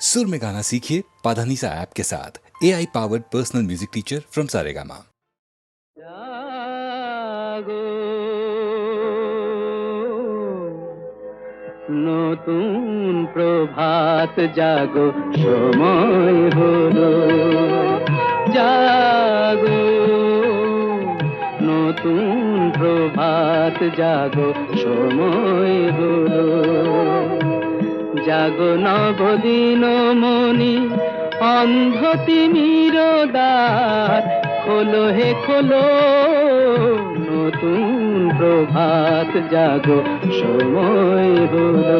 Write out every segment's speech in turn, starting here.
सुर में गाना सीखिए पाधानीसा ऐप के साथ A I powered personal music teacher from Saregama জাগো নতুন প্রভাত জাগো সময় হলো জাগো নতুন প্রভাত জাগো সময় হলো জাগো নবদিন মনি অন্ধ তিমির দ্বার খোলো হে খোলো নতুন প্রভাত জাগো সময় হলো।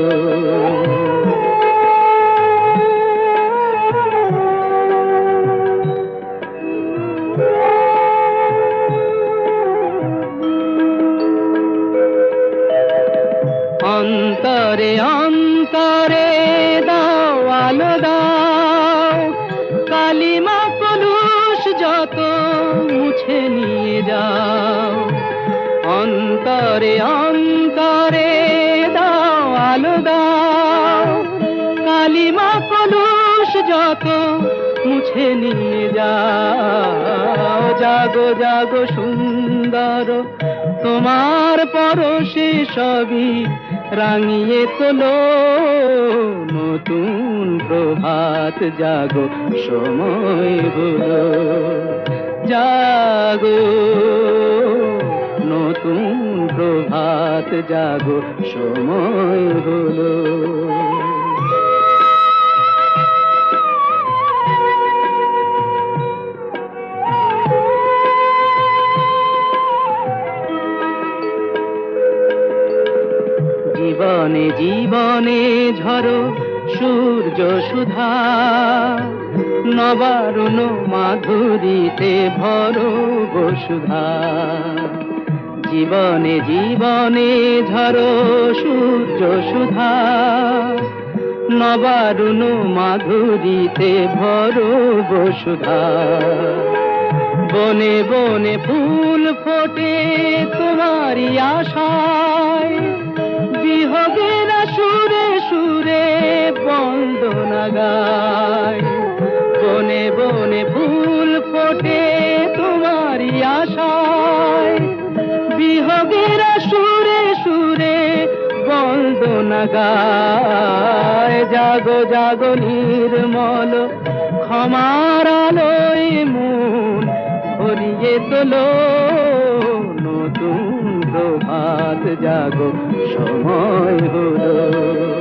মুছে নিয়ে যাও। জাগো জাগো সুন্দর, তোমার পরশে সবই রাঙিয়ে তোলো। নতুন প্রভাত জাগো, সময় হলো। জাগো, নতুন প্রভাত জাগো, সময় হলো। ঝরো সূর্য সুধা। নবারুণ মাধুরীতে ভরো বসুধা। জীবনে জীবনে ঝরো সূর্য সুধা। নবারুণ মাধুরীতে ভরো বসুধা। বনে বনে ফুল ফোটে তোমারই আশায় বন্দনা গায় বনে বনে ফুল ফোটে তোমারই আশায়। বিহগের সুরে সুরে বন্দনা গায়। জাগো জাগো নির্মল ক্ষমার আলোয় মন ভরিয়ে তোলো। নতুন প্রভাত জাগো, সময় হলো।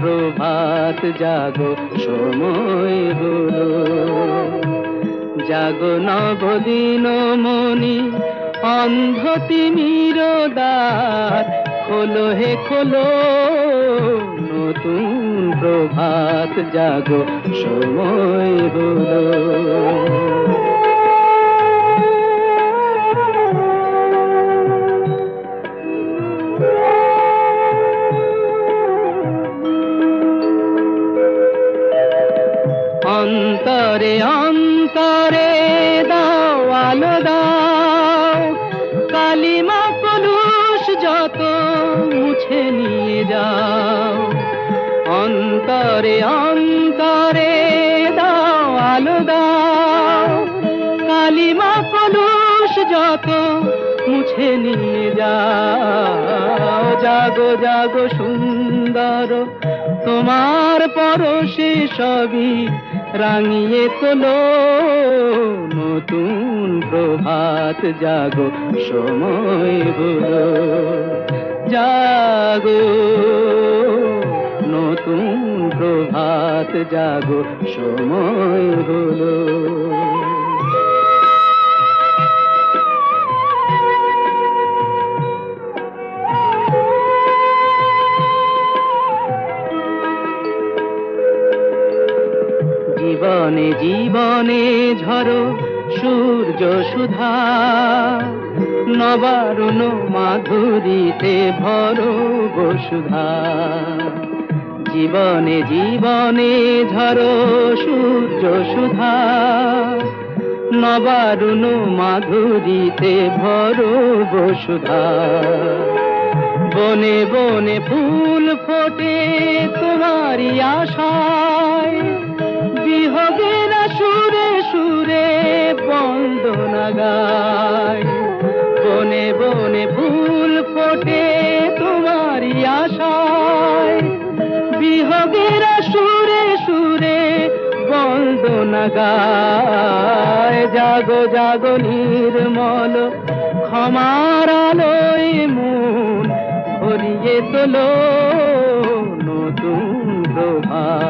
প্রভাত জাগো, সময় হলো। জাগো নবদিন মনি অন্ধ তিমির দ্বার খোলো হে খোলো। নতুন প্রভাত জাগো, সময় হলো। অন্তরে অন্তরে দাও, আলো দাও। কালিমা কলুষ যত মুছে নিয়ে যাও। অন্তরে অন্তরে দাও, আলো দাও। কালিমা কলুষ যত মুছে নিয়ে যাও। জাগো জাগো সুন্দর, তোমার পরশে সবই রাঙিয়ে তোলো নতুন প্রভাত জাগো সময় হলো জাগো নতুন প্রভাত জাগো সময় হলো জীবনে জীবনে ঝরো, সূর্য সুধা। নবারুণ মাধুরীতে ভরো বসুধা জীবনে জীবনে ঝরো, সূর্য সুধা। নবারুণ মাধুরীতে ভরো বসুধা বনে বনে ফুল ফোটে তোমারই আশায়। বিহগের সুরে সুরে বন্দনা গায় বনে বনে ফুল ফোটে তোমারই আশায়। বিহগের সুরে সুরে বন্দনা গায় জাগো জাগো নির্মল ক্ষমার আলোয় মন ভরিয়ে তোলো।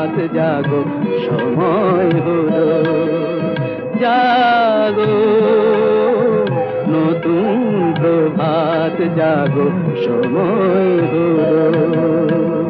প্রভাত জাগো সময় হলো। জাগো নতুন প্রভাত জাগো সময় হলো।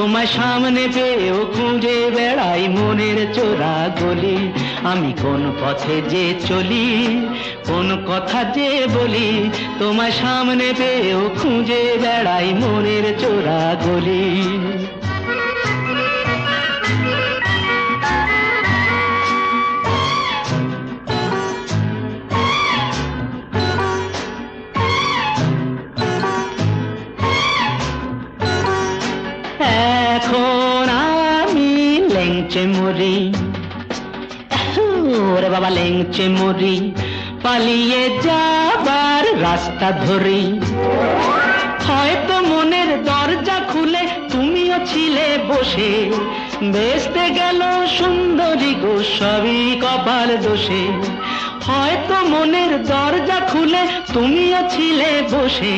তোমার সামনে পেয়েও খুঁজে বেড়াই মনের চোরা গলি। আমি কোন পথে যে চলি, কোন কথা যে বলি, তোমার সামনে পেয়েও খুঁজে বেড়াই মনের চোরা গলি। লেংচে ওরে বাবা, লেংচে মরি পালিয়ে যাবার রাস্তা ধরি। হয়তো মনের দরজা খুলে তুমিও ছিলে বসে। বেসতে গেল সুন্দরী গো, সবই কপাল দোষে। হয়তো মনের দরজা খুলে তুমিও ছিলে বসে।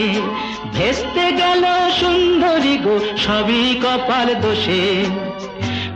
ভেস্তে গেল সুন্দরী গো, সবই কপাল দোষে।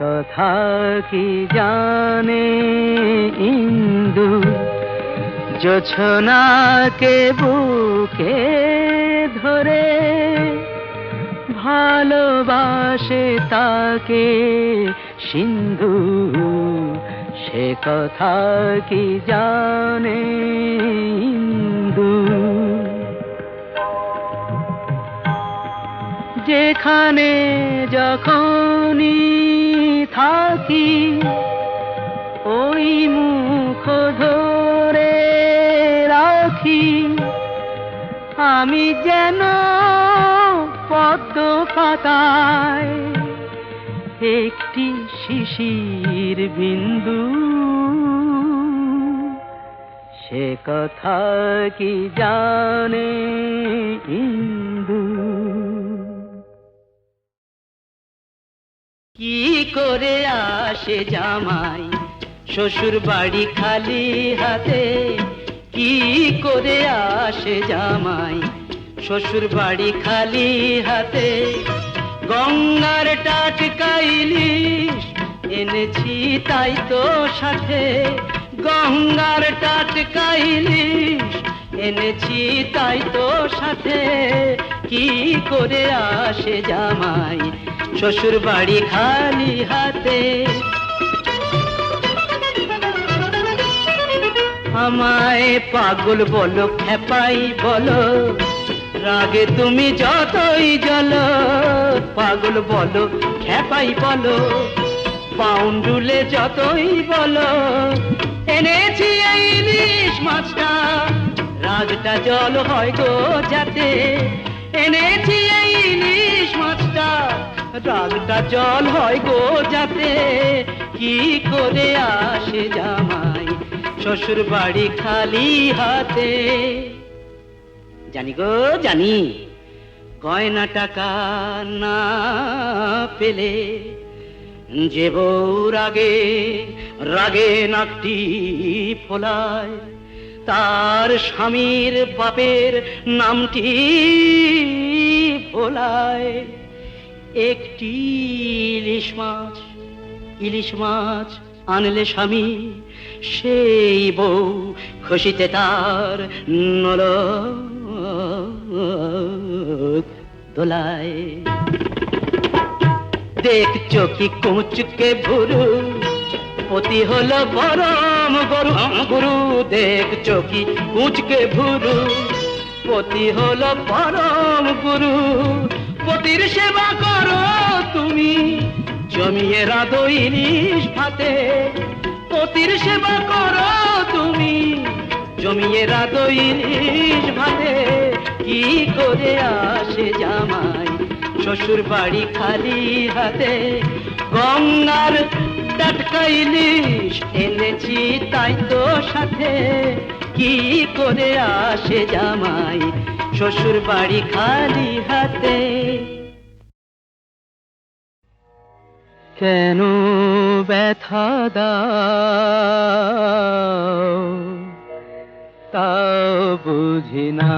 কথা কি জানে ইন্দু? জোছনাকে বুকে ধরে ভালোবাসে তাকে সিন্ধু। সে কথা কি জানে ইন্দু? যেখানে যখনই থাকি, ওই মুখ ধরে রাখি। আমি যেন পদ্ম পাতায় একটি শিশির বিন্দু। সে কথা কি জানে? কি করে আসে জামাই? শ্বশুর বাড়ি খালি হাতে কি করে আসে জামাই? শ্বশুর বাড়ি খালি হাতে গঙ্গার টাটকা ইলিশ এনেছি তাই তো সাথে। গঙ্গার টাটকা ইলিশ এনেছি তাই তো সাথে। কি করে আসে জামাই? শ্বশুর বাড়ি খালি হাতে। আমায় পাগল বলো, খেপাই বলো, রাগে তুমি যতই জল পাগল বলো, খেপাই বলো পাউন্ডুলে যতই বলো, এনেছি ইলিশ মাছটা, রাগটা জল হয় গো যাতে, এনেছি ইলিশ মাছটা রাগটা জল হয় গো যাতে। কি করে আসে জামাই শ্বশুর বাড়ি খালি হাতে? জানি গো, জানি। গয়না টাকা না পেলে? যে বউ রাগে রাগে নাকটি ফোলায়। তার স্বামীর বাপের নামটি ভোলায়। একটি ইলিশ মাছ ইলিশ মাছ আনলে স্বামী, সেই বউ খুশিতে তার নল দোলায়। দেখছ কি কুচকে ভুরু? পতি হলো গরম গরু। গুরু, দেখছ কি কুচকে ভুরু? পতি হলো পরম গুরু। পতির সেবা করো তুমি। জমিয়ে রাধো ইলিশ ভাতে। পতির সেবা করো তুমি। জমিয়ে রাধো ইলিশ ভাতে। কি করে আসে জামাই শ্বশুর বাড়ি খালি হাতে? গঙ্গার টাটকা ইলিশ এনেছি তাই তো সাথে। কি করে আসে জামাই শ্বশুর বাড়ি খালি হাতে। কেন ব্যথা দাও? তাও বুঝি না।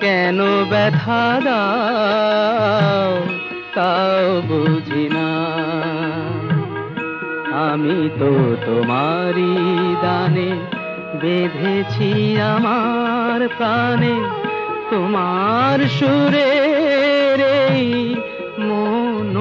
কেন ব্যথা দাও? তাও বুঝি না। আমি তো তোমারই দানে বেঁধেছি আমার প্রাণে তোমার সুরে রে মন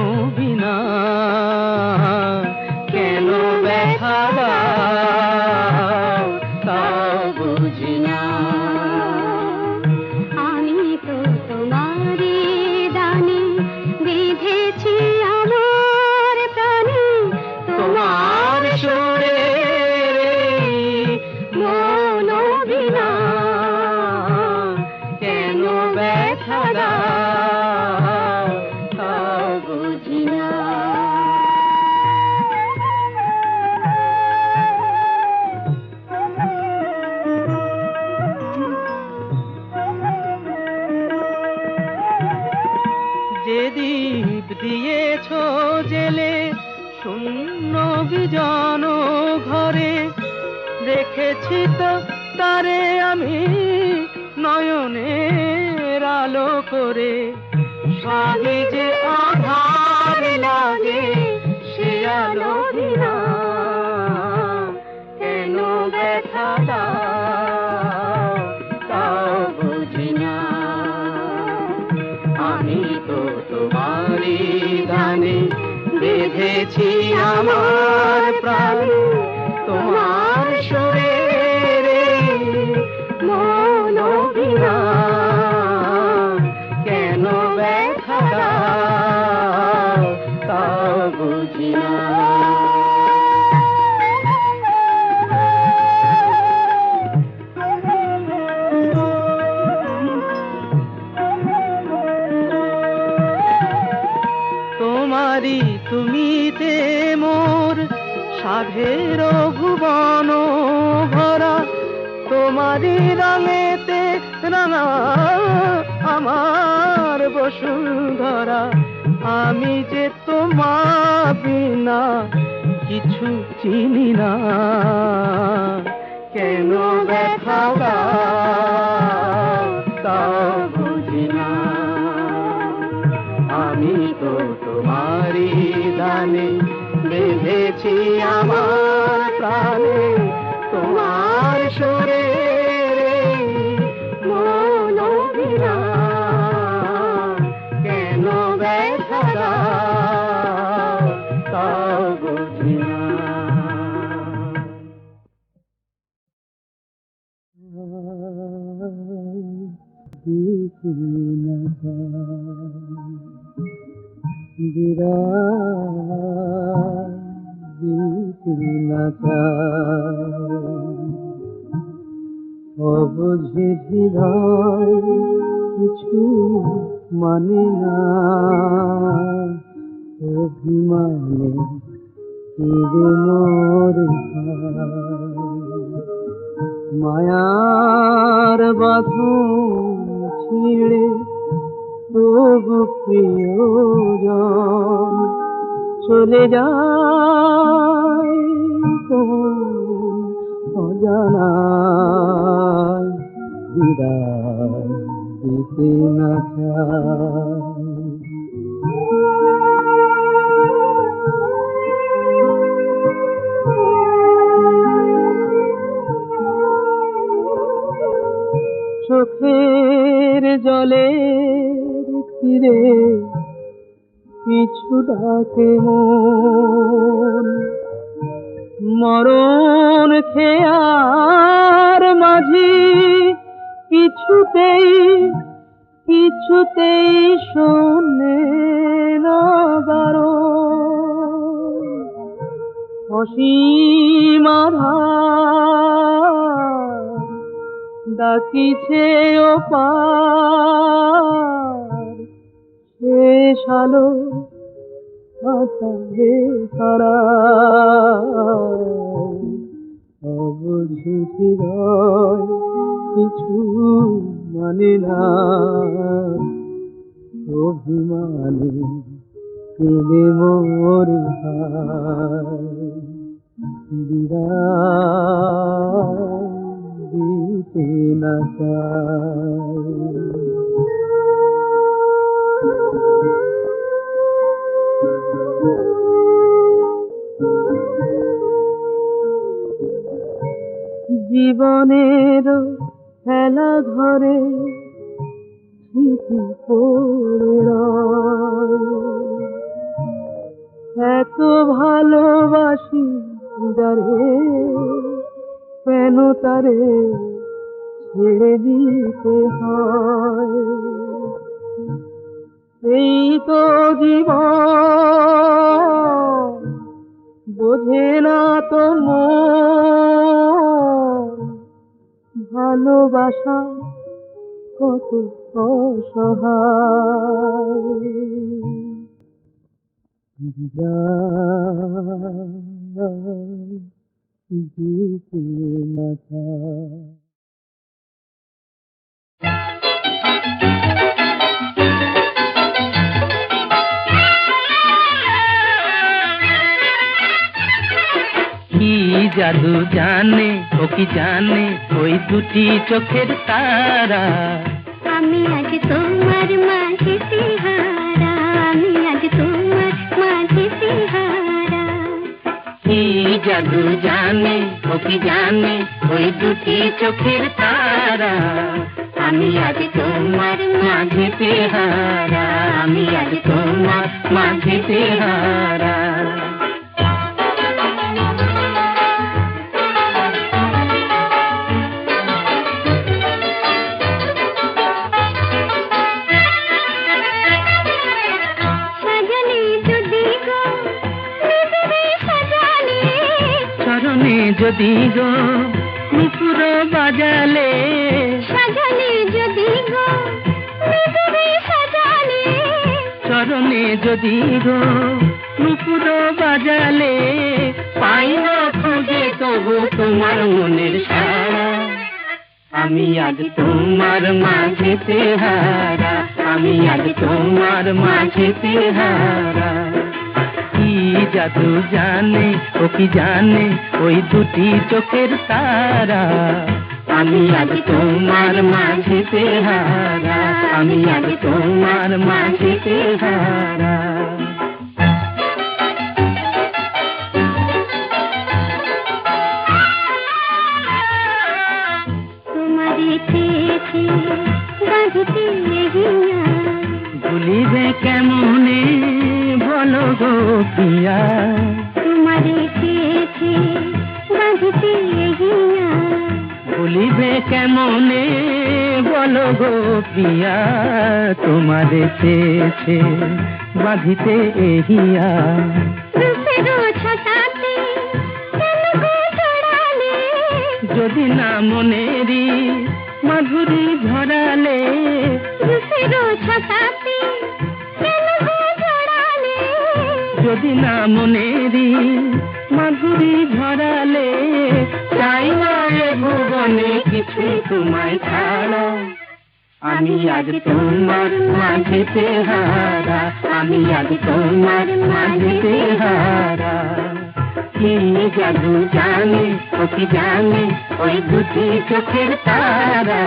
শূন্য বিজন ঘরে দেখেছি তো তারে আমি নয়নের আলো করে। স্বামী যে আধার লাগে, সে আলো আমার প্রাণ তোমার সুরে রে মন বিনা। কেন ব্যথা তাও বুঝি না। তুমি রঙেতে মোর সাধের ভুবন ভরা। তোমারই রঙেতে রাঙা আমার বসুন্ধরা। আমি যে তোমার বিনা কিছু চিনি না। কেন ব্যথা তা বুঝি না। আমি তো দানে বেঁধেছি আমার প্রাণে। তোমার সরে কেন ব্যথা তা দিতে না চোখের জলে তীরে পিছু ডাকে মন। মরণ খেয়ার মাঝি কিছুতেই কিছুতেই শোনে না বারণ অসীম ডাকিছে ও পার। শেষ আলো তারা। অবুঝি হৃদয় কিছু মানে না। অভিমানে কেলে মোর বিরাট দিতে না চায়। জীবনের খেলা ঘরে এত ভালোবাসি যারে, কেন তারে ছেড়ে দিতে হয়? এই তো জীবন, বোঝে না তো মন। ভালোবাসা কত অসহায়। বিদায় জাদু জানে ও কি জানে ওই দুটি চোখের তারা আমি আজ তোমার মাঝে তিহারা আমি আজ তোমার মাঝে তিহারা কি জাদু জানে ও কি জানে ওই দুটি চোখের তারা আমি আজ তোমার মাঝে তেহারা আমি আজ তোমার মাঝে তেহারা যদি গো নুপুর বাজালে। সাজালে যদি গো সাজালে। চরণে যদি গো নুপুর বাজালে। পাই না খুঁজে তবু তোমার মনের সারা। আমি আজ তোমার মাঝেতে হারা আমি আজ তোমার মাঝেতে হারা কি জাদু জানে ও কি জানে? ওই দুটি চোখের তারা। আমি আজ তোমার মাঝেতে হারা আমি আজ তোমার মাঝেতে হারা ভুলিবে কেমনে? বলো গো পিয়া তোমারে চেয়েছি বাঁধতে হিয়া ভুলিবে কেমনে বলো গো প্রিয়া তোমারে চেয়েছে বাঁধিতে এহিয়া। যদি না মনেরি মাধুরী ঝরালে রূপেরও যদি মনে মনেরি মাধুরী ধরালে চাই না ভুবনে কিছু তোমায় ছাড়া। আমি আজ তোমার মাঝেতে হারা, আমি আজ তোমার মাঝেতে হারা। কি জাদু জানে ও কি জানে, ওই দুটি চোখের তারা।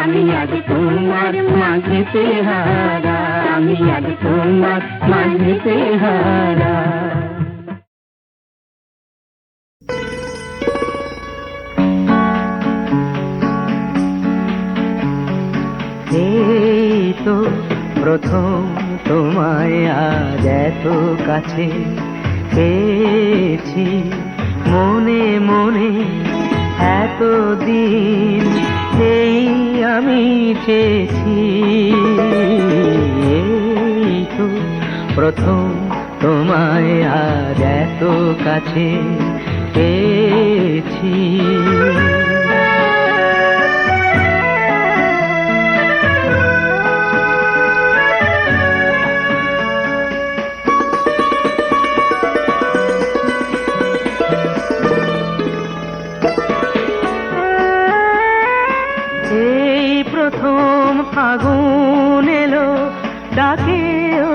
আমি আজ তোমার মাঝেতে হারা আমি আজ তোমার মাঝেতে হারা তো প্রথম তোমায় আজ এত কাছে। পেয়েছি মনে মনে এতদিন এই আমি চেয়েছি। তো প্রথম তোমায় আজ এত কাছে পেয়েছি। ফাগুন এলো, ডাকে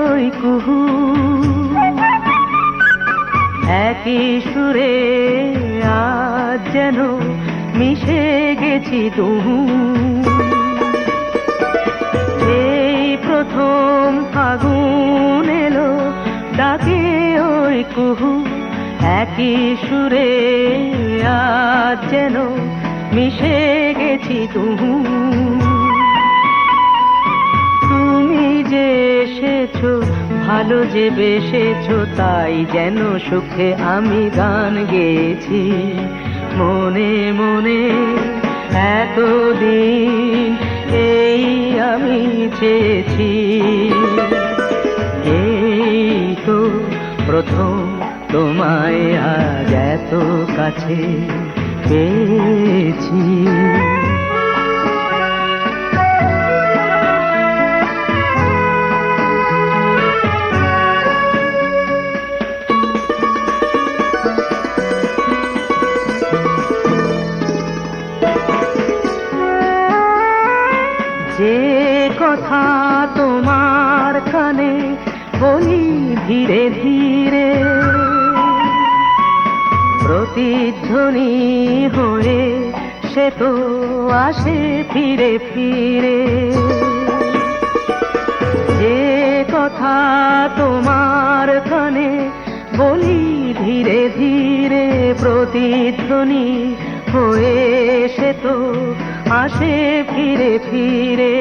ওই কুহু। একই সুরে আজ যেন মিশে গেছি দুহু। এই প্রথম ফাগুন এলো, ডাকে ওই কুহু। একই সুরে আজ যেন মিশে গেছি তুহু যে এসেছ, ভালো যে বেসেছো, তাই যেন সুখে আমি গান গেয়েছি। মনে মনে এতদিন এই আমি চেয়েছি। এই তো প্রথম তোমায় আজ এত কাছে পেয়েছি। ধীরে ধীরে প্রতিধ্বনি হয়ে সে তো আসে ফিরে ফিরে। যে কথা তোমার কানে বলি ধীরে ধীরে প্রতিধ্বনি হয়ে সে তো আসে ফিরে ফিরে।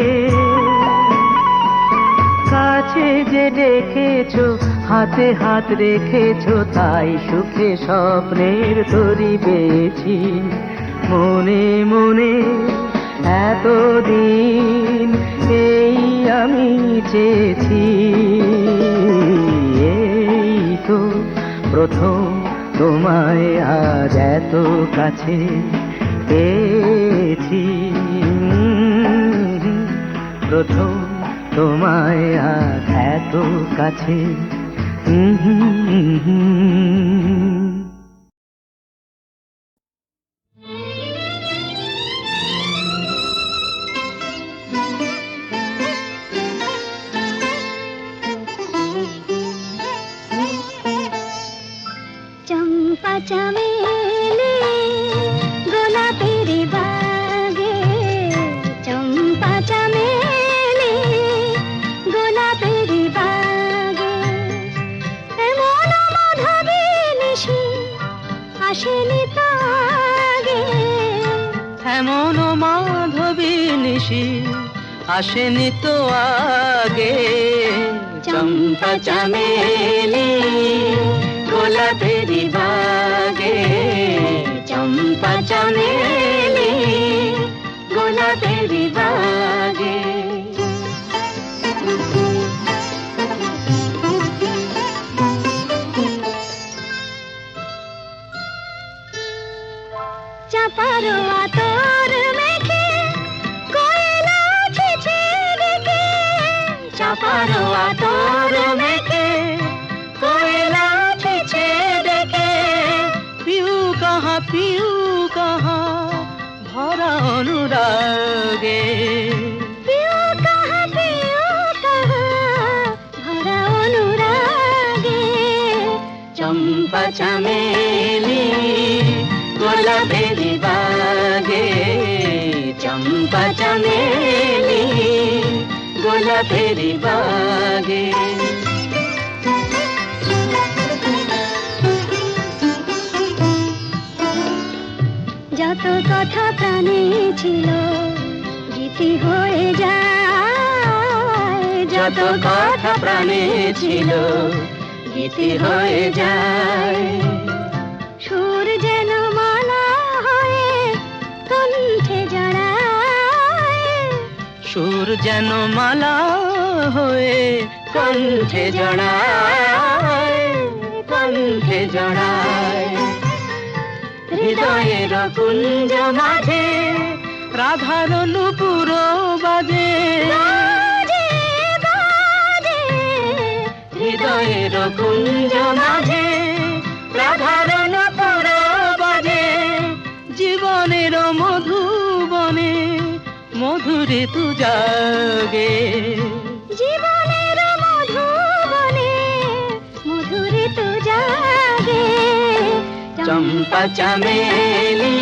কাছে যে ডেকেছো হাতে হাত রেখেছো, তাই সুখে স্বপ্নের তরি পেয়েছি। মনে মনে এতদিন এই আমি চেয়েছি। এই তো প্রথম তোমায় আজ এত কাছে পেয়েছি। প্রথম তোমায় আজ এত কাছে चमे আসেনি তো আগে। চম্পা চামেলি গোলাপেরি বাগে চম্পা চামেলি গোলাপেরি পিউ কাহা ভরা অনুরাগে পিউ কাহা পিউ কাহা ভরা অনুরাগে চম্পা চামেলি গোলাপেরি বাগে চম্পা চামেলি গোলাপেরি বাগে কথা ছিল গীতি হয়ে যায় যত কথা প্রাণে ছিল গীতি হয়ে যায়। সুর যেন মালা হয়ে কণ্ঠে জড়ায় সুর যেন মালা হয়ে কণ্ঠে জড়ায় কণ্ঠে জড়ায়। হৃদয়ের কুঞ্জ মাঝে রাধার নুপুর বাজে। হৃদয়ের কুঞ্জ মাঝে রাধার নুপুর বাজে। জীবনের মধুবনে মধুরে তু জাগে চম্পা চামেলি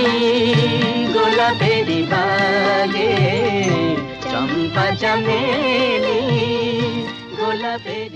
গোলাপেরি বাগে চম্পা চামেলি গোলাপেরি